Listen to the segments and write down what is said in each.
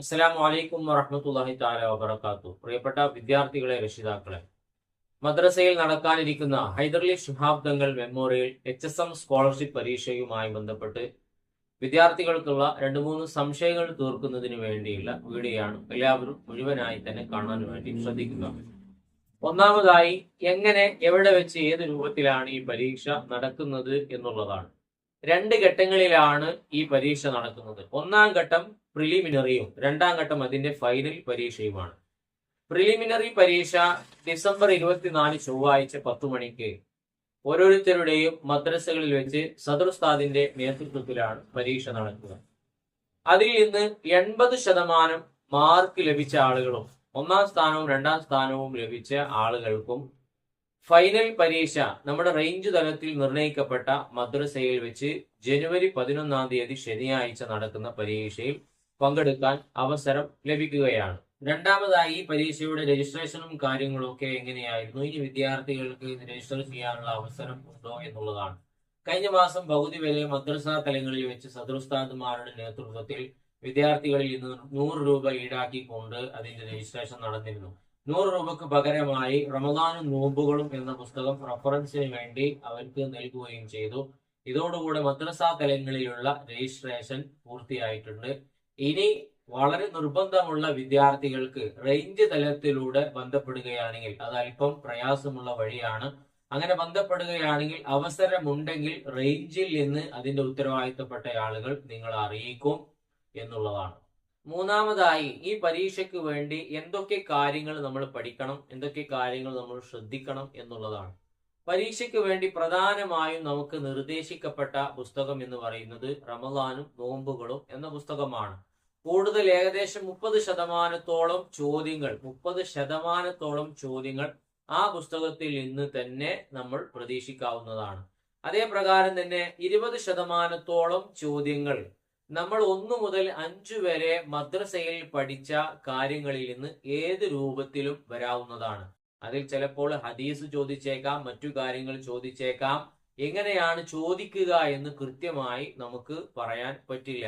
അസ്സലാമു അലൈക്കും വറഹമത്തല്ലാഹി താല വബറകാത്തു പ്രിയപ്പെട്ട വിദ്യാർത്ഥികളെ രക്ഷിതാക്കളെ മദ്രസയിൽ നടക്കാനിരിക്കുന്ന Hyderali Shihab Thangal memorial H S M scholarship പരീക്ഷയുമായി ബന്ധപ്പെട്ട് വിദ്യാർത്ഥികൾക്കുള്ള രണ്ട് മൂന്ന് സംശയങ്ങൾ തീർക്കുന്നതിന് വേണ്ടിയുള്ള വീഡിയോയാണ് എല്ലാവരും മുഴുവനായി തന്നെ കാണാൻ വേണ്ടി ശ്രദ്ധിക്കുക. ഒന്നാമതായി എങ്ങനെ എവിടെ വെച്ച് ഏത് രൂപത്തിലാണ് ഈ പരീക്ഷ നടക്കുന്നത് എന്നുള്ളതാണ്. രണ്ട് ഘട്ടങ്ങളിലാണ് ഈ പരീക്ഷ നടക്കുന്നത്. ഒന്നാം ഘട്ടം പ്രിലിമിനറിയും രണ്ടാം ഘട്ടം അതിന്റെ ഫൈനൽ പരീക്ഷയുമാണ്. പ്രിലിമിനറി പരീക്ഷ ഡിസംബർ ഇരുപത്തിനാല് ചൊവ്വാഴ്ച പത്തു മണിക്ക് ഓരോരുത്തരുടെയും മദ്രസകളിൽ വെച്ച് സദർസ്ഥാദിന്റെ നേതൃത്വത്തിലാണ് പരീക്ഷ നടക്കുക. അതിൽ നിന്ന് എൺപത് ശതമാനം മാർക്ക് ലഭിച്ച ആളുകളും ഒന്നാം സ്ഥാനവും രണ്ടാം സ്ഥാനവും ലഭിച്ച ആളുകൾക്കും ഫൈനൽ പരീക്ഷ നമ്മുടെ റേഞ്ച് തലത്തിൽ നിർണയിക്കപ്പെട്ട മദ്രസയിൽ വെച്ച് ജനുവരി പതിനൊന്നാം തീയതി ശനിയാഴ്ച നടക്കുന്ന പരീക്ഷയിൽ പങ്കെടുക്കാൻ അവസരം ലഭിക്കുകയാണ്. രണ്ടാമതായി ഈ പരീക്ഷയുടെ രജിസ്ട്രേഷനും കാര്യങ്ങളും ഒക്കെ എങ്ങനെയായിരുന്നു? ഇനി വിദ്യാർത്ഥികൾക്ക് ഇത് രജിസ്റ്റർ ചെയ്യാനുള്ള അവസരം ഉണ്ടോ എന്നുള്ളതാണ്. കഴിഞ്ഞ മാസം പകുതി വരെ മദ്രസ തലങ്ങളിൽ വെച്ച് സദൃസ്ഥാന്മാരുടെ നേതൃത്വത്തിൽ വിദ്യാർത്ഥികളിൽ നിന്ന് നൂറ് രൂപ ഈടാക്കിക്കൊണ്ട് അതിന്റെ രജിസ്ട്രേഷൻ നടന്നിരുന്നു. നൂറ് രൂപക്ക് പകരമായി റമദാനും നോമ്പുകളും എന്ന പുസ്തകം റഫറൻസിന് വേണ്ടി അവർക്ക് നൽകുകയും ചെയ്തു. ഇതോടുകൂടെ മദ്രസ തലങ്ങളിലുള്ള രജിസ്ട്രേഷൻ പൂർത്തിയായിട്ടുണ്ട്. ഇനി വളരെ നിർബന്ധമുള്ള വിദ്യാർത്ഥികൾക്ക് റേഞ്ച് തലത്തിലൂടെ ബന്ധപ്പെടുകയാണെങ്കിൽ അത് അല്പം പ്രയാസമുള്ള വഴിയാണ്. അങ്ങനെ ബന്ധപ്പെടുകയാണെങ്കിൽ അവസരമുണ്ടെങ്കിൽ റേഞ്ചിൽ നിന്ന് അതിന്റെ ഉത്തരവാദിത്തപ്പെട്ട ആളുകൾ നിങ്ങളെ അറിയിക്കും എന്നുള്ളതാണ്. മൂന്നാമതായി ഈ പരീക്ഷയ്ക്ക് വേണ്ടി എന്തൊക്കെ കാര്യങ്ങൾ നമ്മൾ പഠിക്കണം എന്തൊക്കെ കാര്യങ്ങൾ നമ്മൾ ശ്രദ്ധിക്കണം എന്നുള്ളതാണ്. പരീക്ഷയ്ക്ക് വേണ്ടി പ്രധാനമായും നമുക്ക് നിർദ്ദേശിക്കപ്പെട്ട പുസ്തകം എന്ന് പറയുന്നത് റമദാനും നോമ്പുകളും എന്ന പുസ്തകമാണ്. കൂടുതൽ ഏകദേശം മുപ്പത് ശതമാനത്തോളം ചോദ്യങ്ങൾ മുപ്പത് ശതമാനത്തോളം ചോദ്യങ്ങൾ ആ പുസ്തകത്തിൽ നിന്ന് തന്നെ നമ്മൾ പ്രതീക്ഷിക്കാവുന്നതാണ്. അതേപ്രകാരം തന്നെ ഇരുപത് ശതമാനത്തോളം ചോദ്യങ്ങൾ നമ്മൾ ഒന്നു മുതൽ അഞ്ചു വരെ മദ്രസയിൽ പഠിച്ച കാര്യങ്ങളിൽ നിന്ന് ഏത് രൂപത്തിലും വരാവുന്നതാണ്. അതിൽ ചിലപ്പോൾ ഹദീസ് ചോദിച്ചേക്കാം മറ്റു കാര്യങ്ങൾ ചോദിച്ചേക്കാം. എങ്ങനെയാണ് ചോദിക്കുക എന്ന് കൃത്യമായി നമുക്ക് പറയാൻ പറ്റില്ല.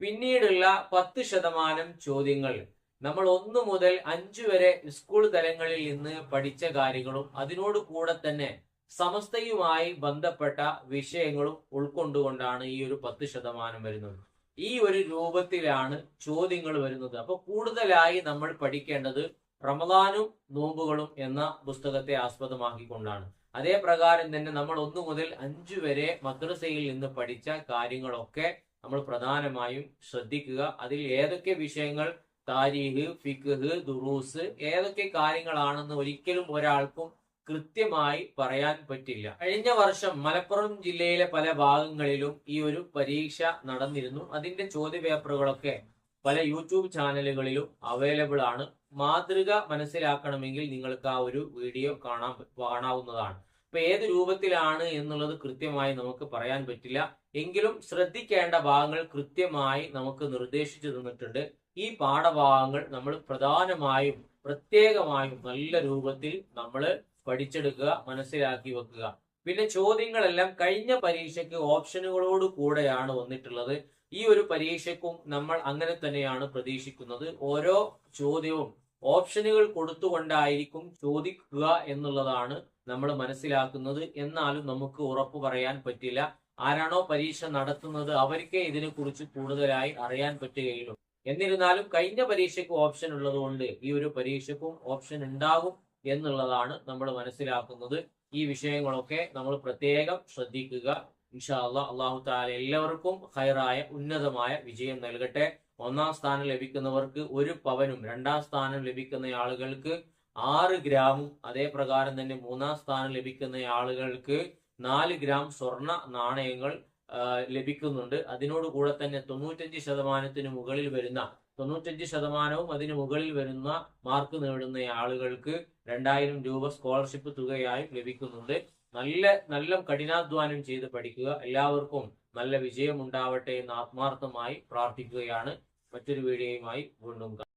പിന്നീടുള്ള പത്ത് ശതമാനം ചോദ്യങ്ങൾ. നമ്മൾ ഒന്നു മുതൽ അഞ്ചു വരെ സ്കൂൾ തലങ്ങളിൽ നിന്ന് പഠിച്ച കാര്യങ്ങളും അതിനോട് കൂടെ തന്നെ സമസ്തയുമായി ബന്ധപ്പെട്ട വിഷയങ്ങളും ഉൾക്കൊണ്ടുകൊണ്ടാണ് ഈ ഒരു പത്ത് ശതമാനം വരുന്നത്. ഈ ഒരു രൂപത്തിലാണ് ചോദ്യങ്ങൾ വരുന്നത്. അപ്പൊ കൂടുതലായി നമ്മൾ പഠിക്കേണ്ടത് റമദാനും നോമ്പുകളും എന്ന പുസ്തകത്തെ ആസ്പദമാക്കിക്കൊണ്ടാണ്. അതേ പ്രകാരം തന്നെ നമ്മൾ ഒന്നു മുതൽ അഞ്ചു വരെ മദ്രസയിൽ നിന്ന് പഠിച്ച കാര്യങ്ങളൊക്കെ നമ്മൾ പ്രധാനമായും ശ്രദ്ധിക്കുക. അതിൽ ഏതൊക്കെ വിഷയങ്ങൾ? താരീഖ് ഫിഖ് ദുറൂസ് ഏതൊക്കെ കാര്യങ്ങളാണെന്ന് ഒരിക്കലും ഒരാൾക്കും കൃത്യമായി പറയാൻ പറ്റില്ല. കഴിഞ്ഞ വർഷം മലപ്പുറം ജില്ലയിലെ പല ഭാഗങ്ങളിലും ഈ ഒരു പരീക്ഷ നടന്നിരുന്നു. അതിന്റെ ചോദ്യപേപ്പറുകളൊക്കെ പല യൂട്യൂബ് ചാനലുകളിലും അവൈലബിൾ ആണ്. മാതൃക മനസ്സിലാക്കണമെങ്കിൽ നിങ്ങൾക്ക് ആ ഒരു വീഡിയോ കാണാൻ കാണാവുന്നതാണ്. അപ്പൊ ഏത് രൂപത്തിലാണ് എന്നുള്ളത് കൃത്യമായി നമുക്ക് പറയാൻ പറ്റില്ല. എങ്കിലും ശ്രദ്ധിക്കേണ്ട ഭാഗങ്ങൾ കൃത്യമായി നമുക്ക് നിർദ്ദേശിച്ചു തന്നിട്ടുണ്ട്. ഈ പാഠഭാഗങ്ങൾ നമ്മൾ പ്രധാനമായും പ്രത്യേകമായും നല്ല രൂപത്തിൽ നമ്മൾ പഠിച്ചെടുക്കുക മനസ്സിലാക്കി വെക്കുക. പിന്നെ ചോദ്യങ്ങളെല്ലാം കഴിഞ്ഞ പരീക്ഷയ്ക്ക് ഓപ്ഷനുകളോട് കൂടെയാണ് വന്നിട്ടുള്ളത്. ഈ ഒരു പരീക്ഷയ്ക്കും നമ്മൾ അങ്ങനെ തന്നെയാണ് പ്രതീക്ഷിക്കുന്നത്. ഓരോ ചോദ്യവും ഓപ്ഷനുകൾ കൊടുത്തുകൊണ്ടായിരിക്കും ചോദിക്കുക എന്നുള്ളതാണ് നമ്മൾ മനസ്സിലാക്കുന്നത്. എന്നാലും നമുക്ക് ഉറപ്പ് പറയാൻ പറ്റില്ല. ആരാണോ പരീക്ഷ നടത്തുന്നത് അവർക്കേ ഇതിനെക്കുറിച്ച് കൂടുതലായി അറിയാൻ പറ്റുകയുള്ളൂ. എന്നിരുന്നാലും കഴിഞ്ഞ പരീക്ഷയ്ക്ക് ഓപ്ഷൻ ഉള്ളതുകൊണ്ട് ഈ ഒരു പരീക്ഷയ്ക്കും ഓപ്ഷൻ ഉണ്ടാകും എന്നുള്ളതാണ് നമ്മൾ മനസ്സിലാക്കുന്നത്. ഈ വിഷയങ്ങളൊക്കെ നമ്മൾ പ്രത്യേകം ശ്രദ്ധിക്കുക. ഇൻഷാ അള്ളാഹ് താല എല്ലാവർക്കും ഹൈറായ ഉന്നതമായ വിജയം നൽകട്ടെ. ഒന്നാം സ്ഥാനം ലഭിക്കുന്നവർക്ക് ഒരു പവനും രണ്ടാം സ്ഥാനം ലഭിക്കുന്ന ആളുകൾക്ക് ആറ് ഗ്രാമും അതേപ്രകാരം തന്നെ മൂന്നാം സ്ഥാനം ലഭിക്കുന്ന ആളുകൾക്ക് നാല് ഗ്രാം സ്വർണ നാണയങ്ങൾ ലഭിക്കുന്നുണ്ട്. അതിനോട് കൂടെ തന്നെ തൊണ്ണൂറ്റഞ്ച് ശതമാനത്തിന് മുകളിൽ വരുന്ന തൊണ്ണൂറ്റഞ്ച് ശതമാനവും അതിന് മുകളിൽ വരുന്ന മാർക്ക് നേടുന്ന ആളുകൾക്ക് രണ്ടായിരം രൂപ സ്കോളർഷിപ്പ് തുകയായും ലഭിക്കുന്നുണ്ട്. നല്ല നല്ല കഠിനാധ്വാനം ചെയ്ത് പഠിക്കുക. എല്ലാവർക്കും നല്ല വിജയം ഉണ്ടാവട്ടെ എന്ന് ആത്മാർത്ഥമായി പ്രാർത്ഥിക്കുകയാണ്. മറ്റൊരു വീഡിയോയുമായി വീണ്ടും